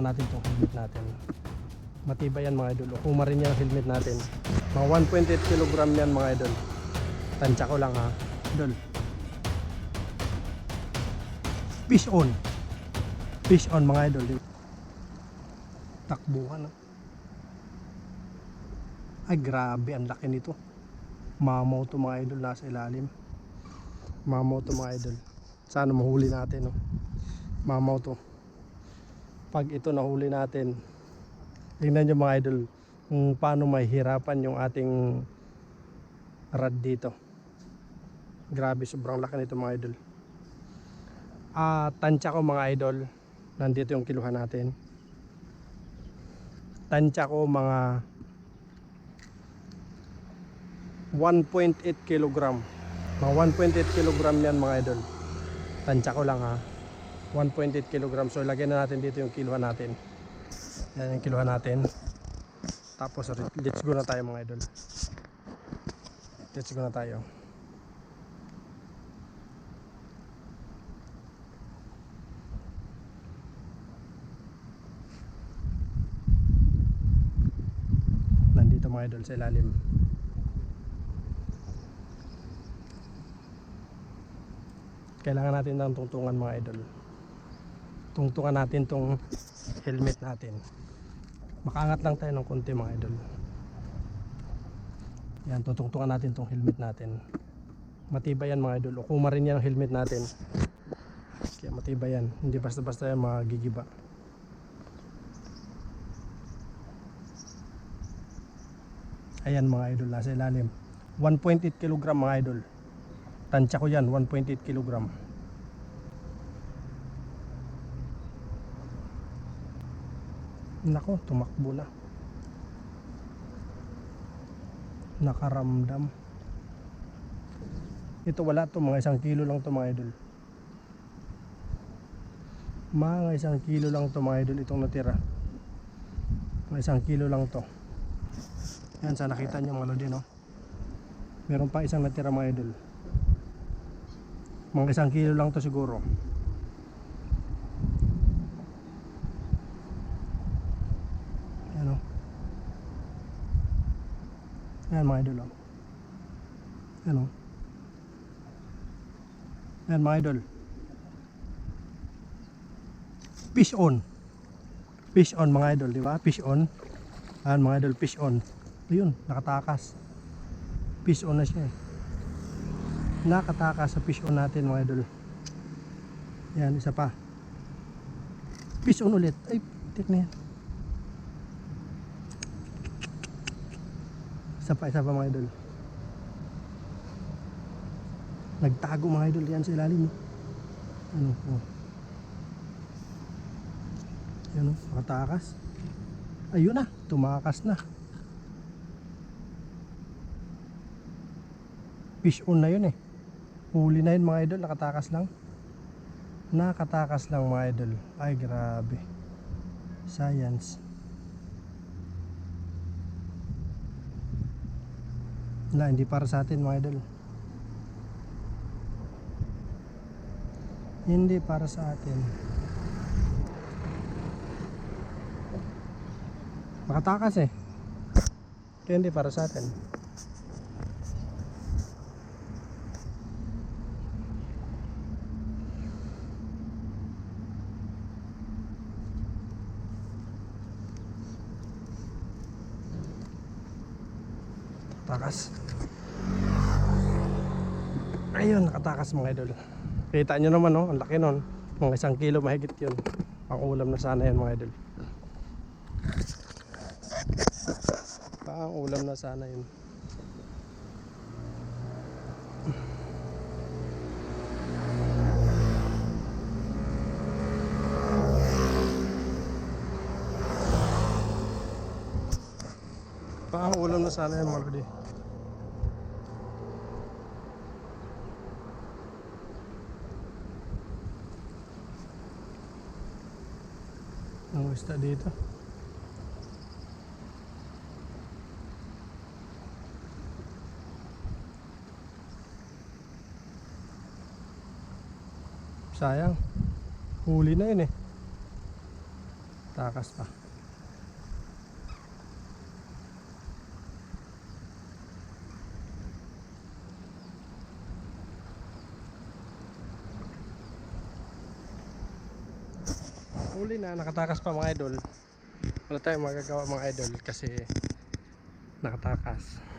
natin itong helmet natin. Matibay yan mga idol. Ukuma rin yan ang helmet natin. Mga 1.8 kg yan mga idol. Tansya ko lang ha. Idol. Fish on. Fish on mga idol. Takbuhan ha. Ay grabe ang laki nito. Mamaw to mga idol nasa ilalim. Mamaw to mga idol. Sana mahuli natin no. Mamaw to. Pag ito nahuli natin, tingnan nyo mga idol kung paano mahihirapan yung ating rad dito. Grabe, sobrang laki nito mga idol. Ah, tansya ko mga idol, nandito yung kiluhan natin. Tansya ko mga 1.8 kilogram. Mga 1.8 kilogram yan mga idol. Tansya ko lang ha. 1.8 kilogram. So lagyan na natin dito yung kiluhan natin. Yan yung kiluhan natin. Tapos let's go na tayo mga idol. Let's go na tayo. Nandito mga idol sa ilalim. Kailangan natin ng tungtungan mga idol. Tungtungan natin tong helmet natin. Makaangat lang tayo ng konti mga idol. Yan, tutungtungan natin tong helmet natin. Matibay yan mga idol. Ukuma rin yan ang helmet natin. Kaya matibay yan. Hindi basta-basta yan magigiba. Ayan mga idol, nasa ilalim. 1.8 kg mga idol. Tansya ko yan, 1.8 kg. Nako, tumakbo na. Nakaramdam. Ito wala to, mga isang kilo lang to mga idol. Mga isang kilo lang to mga idol itong natira. Mga isang kilo lang to. Yan, sa nakita niyo mga lodi, no? Meron pa isang natira mga idol. Mga isang kilo lang to siguro. Yan o. Yan mga idol o. Yan o. Yan mga idol. Fish on. Fish on mga idol, di ba? Fish on. Yan mga idol, fish on. Ayun, nakatakas. Fish on na siya eh nakatakas sa fish on natin mga idol yan isa pa fish on ulit ay tik na yan isa pa isa pa mga idol. Nagtago mga idol yan sa ilalim eh. ano oh. yan oh, nakatakas ayun na tumakas na. Fish on na yun eh. Huli na yun mga idol nakatakas lang. Nakatakas lang mga idol. Ay grabe. Science wala hindi para sa atin mga idol. Hindi para sa atin. Nakatakas eh. Kaya hindi para sa atin. Takas. Ayun, nakatakas mga idol. Kita nyo naman, no? Ang laki nun. Mga isang kilo mahigit yun. Pang ulam na sana yan mga idol. Pang ulam na sana yun. Pang ulam na sana yan mga lodi. Ang isda dito. Sayang. Huli na yun eh. Takas pa. Huli na, nakatakas pa mga idol. Wala tayong magagawa mga idol kasi nakatakas.